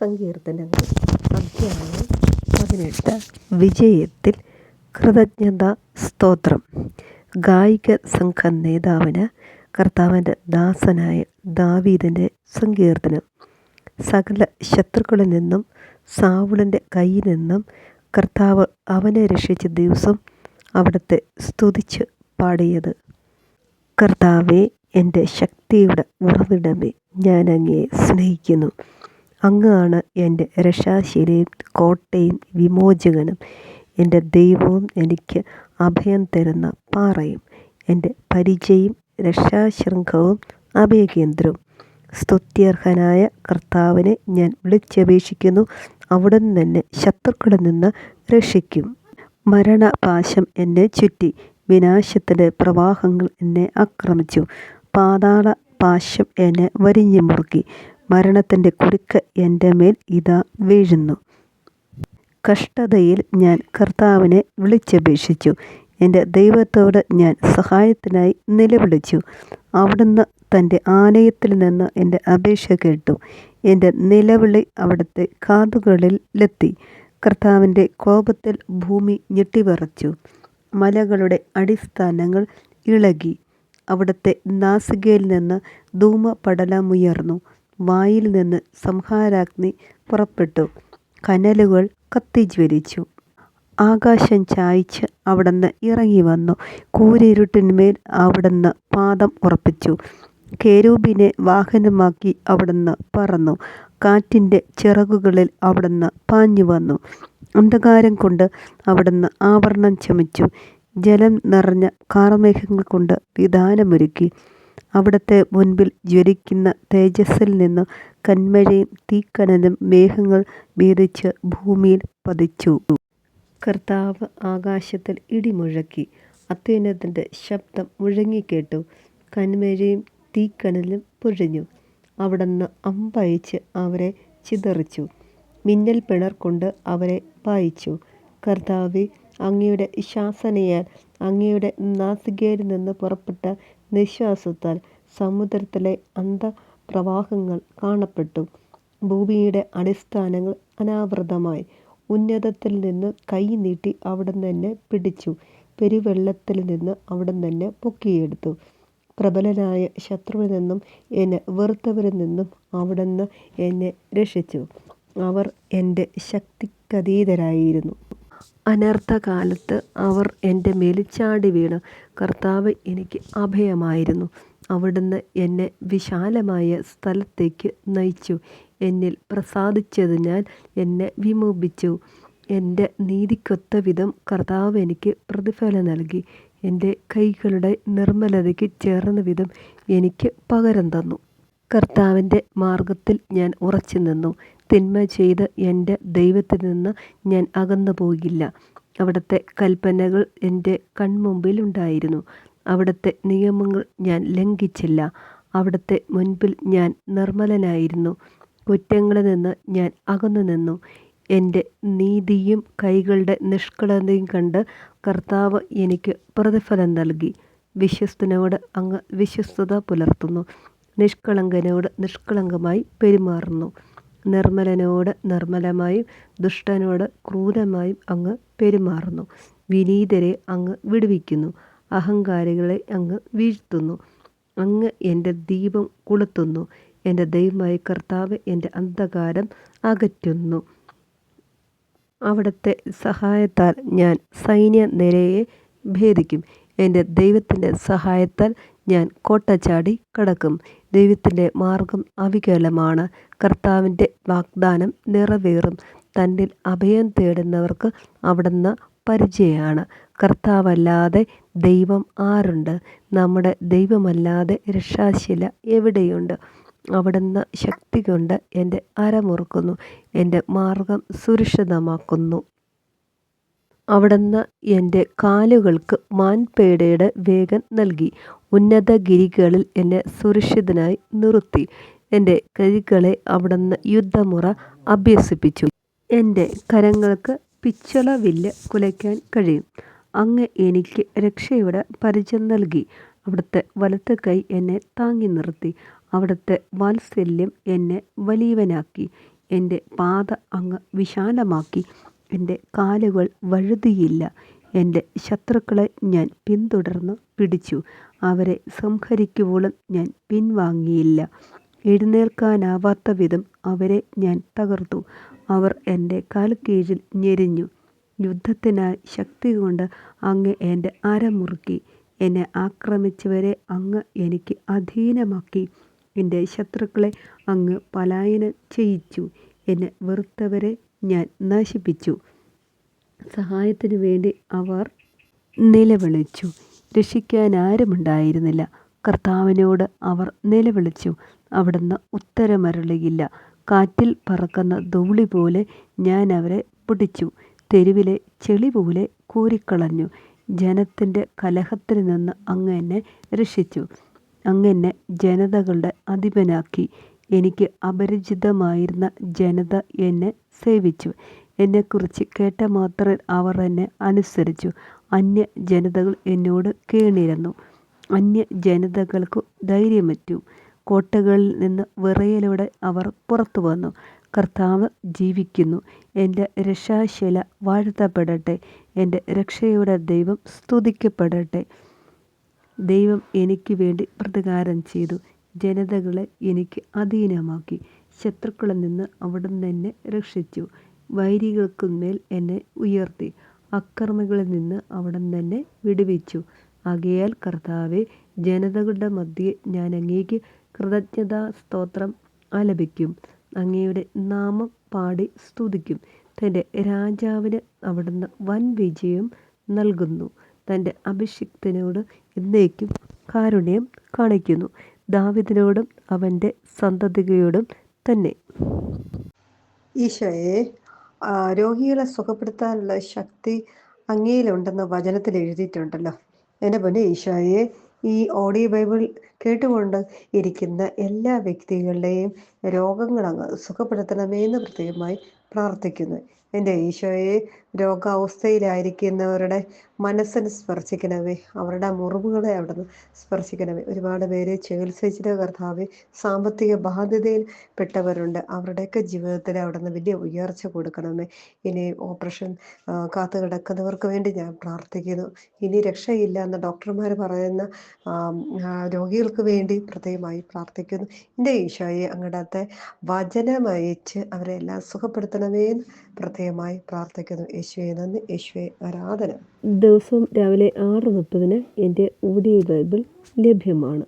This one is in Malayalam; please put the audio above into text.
സങ്കീർത്തനങ്ങൾ. അധ്യായം പതിനെട്ട് വിജയത്തിൽ കൃതജ്ഞതാ സ്തോത്രം. ഗായിക സംഘ നേതാവിന് കർത്താവിന്റെ ദാസനായ ദാവീദിന്റെ സങ്കീർത്തനം. സകല ശത്രുക്കളിൽ നിന്നും സാവുളിന്റെ കയ്യിൽ നിന്നും കർത്താവ് അവനെ രക്ഷിച്ച ദിവസം അവിടുത്തെ സ്തുതിച്ച് പാടിയത്. കർത്താവെ എന്റെ ശക്തിയുടെ ഉറവിടമേ ഞാൻ അങ്ങയെ സ്നേഹിക്കുന്നു. അങ്ങാണ് എന്റെ രക്ഷാശിലയും കോട്ടയും വിമോചകനും. എന്റെ ദൈവവും എനിക്ക് അഭയം തരുന്ന പാറയും. എന്റെ പരിചയും രക്ഷാശൃംഖവും അഭയകേന്ദ്രവും. സ്തുത്യർഹനായ കർത്താവിനെ ഞാൻ വിളിച്ചപേക്ഷിക്കുന്നു. അവിടുന്ന് തന്നെ ശത്രുക്കളിൽ നിന്ന് രക്ഷിക്കും. മരണപാശം എന്നെ ചുറ്റി. വിനാശത്തിന്റെ പ്രവാഹങ്ങൾ എന്നെ ആക്രമിച്ചു. പാതാള പാശം എന്നെ വരിഞ്ഞു മുറുക്കി. മരണത്തിന്റെ കുരുക്ക് എന്റെ മേൽ ഇതാ വീഴുന്നു. കഷ്ടതയിൽ ഞാൻ കർത്താവിനെ വിളിച്ചപേക്ഷിച്ചു. എന്റെ ദൈവത്തോട് ഞാൻ സഹായത്തിനായി നിലവിളിച്ചു. അവിടുന്ന് തന്റെ ആലയത്തിൽ നിന്ന് എന്റെ അപേക്ഷ കേട്ടു. എന്റെ നിലവിളി അവിടുത്തെ കാതുകളിലെത്തി കർത്താവിന്റെ കോപത്തിൽ ഭൂമി ഞെട്ടിവിറച്ചു. മലകളുടെ അടിസ്ഥാനങ്ങൾ ഇളകി. അവിടുത്തെ നാസികയിൽ നിന്ന് ധൂമപടലമുയർന്നു. വായിൽ നിന്ന് സംഹാരാഗ്നി പുറപ്പെട്ടു. കനലുകൾ കത്തിജ്വലിച്ചു. ആകാശം ചായ്ച്ച് അവിടുന്ന് ഇറങ്ങി വന്നു. കൂരിരുട്ടിന്മേൽ അവിടുന്ന് പാദം ഉറപ്പിച്ചു. കേരൂബിനെ വാഹനമാക്കി അവിടുന്ന് പറന്നു. കാറ്റിന്റെ ചിറകുകളിൽ അവിടുന്ന് പാഞ്ഞു വന്നു. അന്ധകാരം കൊണ്ട് അവിടുന്ന് ആവരണം ചമച്ചു. ജലം നിറഞ്ഞ കാർമേഘങ്ങൾ കൊണ്ട് വിധാനമൊരുക്കി. അവിടുത്തെ മുൻപിൽ ജ്വലിക്കുന്ന തേജസ്സിൽ നിന്നു കന്മഴയും തീക്കനലും മേഘങ്ങൾ വീതിച്ച് ഭൂമിയിൽ പതിച്ചു. കർത്താവ് ആകാശത്തിൽ ഇടിമുഴക്കി അത്യുന്നതിന്റെ ശബ്ദം മുഴങ്ങിക്കേട്ടു. കന്മഴയും തീക്കനലും പൊഴിഞ്ഞു. അവിടുന്ന് അമ്പയച്ച് അവരെ ചിതറിച്ചു. മിന്നൽ പിണർ കൊണ്ട് അവരെ പായിച്ചു. കർത്താവ് അങ്ങയുടെ ശാസനയാൽ അങ്ങയുടെ നാസികയിൽ നിന്ന് പുറപ്പെട്ട നിശ്വാസത്താൽ സമുദ്രത്തിലെ അന്തപ്രവാഹങ്ങൾ കാണപ്പെട്ടു. ഭൂമിയുടെ അടിസ്ഥാനങ്ങൾ അനാവൃതമായി. ഉന്നതത്തിൽ നിന്ന് കൈ നീട്ടി അവിടുന്ന് എന്നെ പിടിച്ചു. പെരുവെള്ളത്തിൽ നിന്ന് അവിടുന്ന് എന്നെ പൊക്കിയെടുത്തു. പ്രബലനായ ശത്രുവിൽ നിന്നും എന്നെ വെറുത്തവരിൽ നിന്നും അവിടുന്ന് എന്നെ രക്ഷിച്ചു. അവർ എന്റെ ശക്തിക്കതീതരായിരുന്നു. അനർത്ഥകാലത്ത് അവർ എന്റെ മേൽ ചാടി വീണ്. കർത്താവ് എനിക്ക് അഭയമായിരുന്നു. അവിടുന്ന് എന്നെ വിശാലമായ സ്ഥലത്തേക്ക് നയിച്ചു. എന്നിൽ പ്രസാദിച്ചതിനാൽ എന്നെ വിമോപിച്ചു. എന്റെ നീതിക്കൊത്ത വിധം കർത്താവ് എനിക്ക് പ്രതിഫലം നൽകി. എന്റെ കൈകളുടെ നിർമ്മലതയ്ക്ക് ചേർന്ന വിധം എനിക്ക് പകരം തന്നു. കർത്താവിന്റെ മാർഗത്തിൽ ഞാൻ ഉറച്ചു നിന്നു തിന്മ ചെയ്ത് എന്റെ ദൈവത്തിൽ നിന്ന് ഞാൻ അകന്നു പോകില്ല. അവിടുത്തെ കൽപ്പനകൾ എന്റെ കൺമുമ്പിൽ ഉണ്ടായിരുന്നു. അവിടുത്തെ നിയമങ്ങൾ ഞാൻ ലംഘിച്ചില്ല. അവിടുത്തെ മുൻപിൽ ഞാൻ നിർമ്മലനായിരുന്നു. കുറ്റങ്ങളിൽ നിന്ന് ഞാൻ അകന്നു നിന്നു. എന്റെ നീതിയും കൈകളുടെ നിഷ്കളങ്കതയും കണ്ട് കർത്താവ് എനിക്ക് പ്രതിഫലം നൽകി. വിശ്വസ്തനോട് അങ്ങ് വിശ്വസ്തത പുലർത്തുന്നു. നിഷ്കളങ്കനോട് നിഷ്കളങ്കമായി പെരുമാറുന്നു. നിർമ്മലനോട് നിർമ്മലമായും ദുഷ്ടനോട് ക്രൂരമായും അങ്ങ് പെരുമാറുന്നു. വിനീതരെ അങ്ങ് വിടുവിക്കുന്നു. അഹങ്കാരികളെ അങ്ങ് വീഴ്ത്തുന്നു. അങ്ങ് എന്റെ ദീപം കൊളുത്തുന്നു. എന്റെ ദൈവമായ കർത്താവ് എന്റെ അന്ധകാരം അകറ്റുന്നു. അവിടുത്തെ സഹായത്താൽ ഞാൻ സൈന്യ നിരയെ ഭേദിക്കും. എന്റെ ദൈവത്തിന്റെ സഹായത്താൽ ഞാൻ കോട്ടച്ചാടി ചാടി കടക്കും. ദൈവത്തിന്റെ മാർഗം അവികലമാണ്. കർത്താവിന്റെ വാഗ്ദാനം നിറവേറും. തന്നിൽ അഭയം തേടുന്നവർക്ക് അവിടുന്ന് പരിചയമാണ്. കർത്താവല്ലാതെ ദൈവം ആരുണ്ട്? നമ്മുടെ ദൈവമല്ലാതെ രക്ഷാശില എവിടെയുണ്ട്? അവിടുന്ന് ശക്തി കൊണ്ട് എന്റെ അരമുറുക്കുന്നു. എന്റെ മാർഗം സുരക്ഷിതമാക്കുന്നു. അവിടുന്ന് എന്റെ കാലുകൾക്ക് മാൻപേടയുടെ വേഗം നൽകി. ഉന്നത ഗിരികളിൽ എന്നെ സുരക്ഷിതനായി നിർത്തി. എന്റെ കൈകളെ അവിടുന്ന് യുദ്ധമുറ അഭ്യസിപ്പിച്ചു. എന്റെ കരങ്ങൾക്ക് പിച്ചള വില്ല് കുലയ്ക്കാൻ കഴിയും. അങ്ങ് എനിക്ക് രക്ഷയുടെ പരിചയം നൽകി. അവിടുത്തെ വലത്ത് കൈ എന്നെ താങ്ങി നിർത്തി. അവിടുത്തെ വാത്സല്യം എന്നെ വലിയവനാക്കി. എന്റെ പാത അങ്ങ് വിശാലമാക്കി. എന്റെ കാലുകൾ വഴുതിയില്ല. എന്റെ ശത്രുക്കളെ ഞാൻ പിന്തുടർന്ന് പിടിച്ചു. അവരെ സംഹരിക്കുവോളം ഞാൻ പിൻവാങ്ങിയില്ല. എഴുന്നേൽക്കാനാവാത്ത വിധം അവരെ ഞാൻ തകർത്തു. അവർ എന്റെ കാൽക്കീഴിൽ ഞെരിഞ്ഞു. യുദ്ധത്തിനായി ശക്തി കൊണ്ട് അങ്ങ് എന്റെ അരമുറുക്കി എന്നെ ആക്രമിച്ചവരെ അങ്ങ് എനിക്ക് അധീനമാക്കി. എന്റെ ശത്രുക്കളെ അങ്ങ് പലായനം ചെയ്യിച്ചു. എന്നെ വെറുത്തവരെ ഞാൻ നശിപ്പിച്ചു. സഹായത്തിനു വേണ്ടി അവർ നിലവിളിച്ചു. രക്ഷിക്കാൻ ആരുമുണ്ടായിരുന്നില്ല. കർത്താവിനോട് അവർ നിലവിളിച്ചു. അവിടുന്ന് ഉത്തരമരുളിയില്ല. കാറ്റിൽ പറക്കുന്ന ധൂളി പോലെ ഞാൻ അവരെ പിടിച്ചു. തെരുവിലെ ചെളി പോലെ കോരിക്കളഞ്ഞു. ജനത്തിന്റെ കലഹത്തിൽ നിന്ന് അങ്ങ് എന്നെ രക്ഷിച്ചു. അങ്ങ് എന്നെ ജനതകളുടെ അധിപനാക്കി. എനിക്ക് അപരിചിതമായിരുന്ന ജനത എന്നെ സേവിച്ചു. എന്നെക്കുറിച്ച് കേട്ട മാത്രം അവർ എന്നെ അനുസരിച്ചു. അന്യ ജനതകൾ എന്നോട് കേണിരുന്നു അന്യ ജനതകൾക്ക് ധൈര്യമറ്റു. കോട്ടകളിൽ നിന്ന് വിറയലോടെ അവർ പുറത്തു വന്നു. കർത്താവ് ജീവിക്കുന്നു. എന്റെ രക്ഷാശില വാഴ്ത്തപ്പെടട്ടെ. എന്റെ രക്ഷയുടെ ദൈവം സ്തുതിക്കപ്പെടട്ടെ. ദൈവം എനിക്ക് വേണ്ടി പ്രതികാരം ചെയ്തു. ജനതകളെ എനിക്ക് അധീനമാക്കി. ശത്രുക്കളിൽ നിന്ന് അവിടുന്ന് എന്നെ രക്ഷിച്ചു. വൈരികൾക്കുമേൽ എന്നെ ഉയർത്തി. അക്രമികളിൽ നിന്ന് അവിടുന്ന് എന്നെ വിടുവിച്ചു. ആകയാൽ കർത്താവെ ജനതകളുടെ മധ്യേ ഞാൻ അങ്ങേക്ക് കൃതജ്ഞതാ സ്തോത്രം ആലപിക്കും. അങ്ങയുടെ നാമം പാടി സ്തുതിക്കും. തന്റെ രാജാവിന് അവിടുന്ന് വൻ വിജയം നൽകുന്നു. തന്റെ അഭിഷിക്തനോട് എന്നേക്കും കാരുണ്യം കാണിക്കുന്നു. ദാവിദിനോടും അവന്റെ സന്തതികയോടും തന്നെ. ഈശോയെ രോഗികളെ സുഖപ്പെടുത്താനുള്ള ശക്തി അങ്ങയിലുണ്ടെന്ന് വചനത്തിൽ എഴുതിയിട്ടുണ്ടല്ലോ. എന്റെ പൊന്നെ ഈശോയെ ഈ ഓഡിയോ ബൈബിൾ കേട്ടുകൊണ്ട് ഇരിക്കുന്ന എല്ലാ വ്യക്തികളുടെയും രോഗങ്ങൾ അങ്ങ് സുഖപ്പെടുത്തണമേ എന്ന് പ്രത്യേകമായി പ്രാർത്ഥിക്കുന്നു. എന്റെ ഈശോയെ രോഗാവസ്ഥയിലായിരിക്കുന്നവരുടെ മനസ്സിന് സ്പർശിക്കണമേ. അവരുടെ മുറിവുകളെ അവിടുന്ന് സ്പർശിക്കണമേ. ഒരുപാട് പേര് ചികിത്സിച്ചിട്ട് കർത്താവ് സാമ്പത്തിക ബാധ്യതയിൽ പെട്ടവരുണ്ട്. അവരുടെയൊക്കെ ജീവിതത്തിൽ അവിടുന്ന് വലിയ ഉയർച്ച കൊടുക്കണമേ. ഇനി ഓപ്പറേഷൻ കാത്തു കിടക്കുന്നവർക്ക് വേണ്ടി ഞാൻ പ്രാർത്ഥിക്കുന്നു. ഇനി രക്ഷയില്ല എന്ന് ഡോക്ടർമാർ പറയുന്ന രോഗികൾക്ക് വേണ്ടി പ്രത്യേകമായി പ്രാർത്ഥിക്കുന്നു. എന്റെ ഈശോയെ അങ്ങടത്തെ വചനമയച്ച് അവരെ എല്ലാം സുഖപ്പെടുത്തണമേ എന്ന് പ്രത്യേകമായി പ്രാർത്ഥിക്കുന്നു. യേശുവെ നന്ദി. യേശുവെ ആരാധന. ദിവസവും രാവിലെ ആറ് മുപ്പതിന് എന്റെ ഓഡിയോ ബൈബിൾ ലഭ്യമാണ്.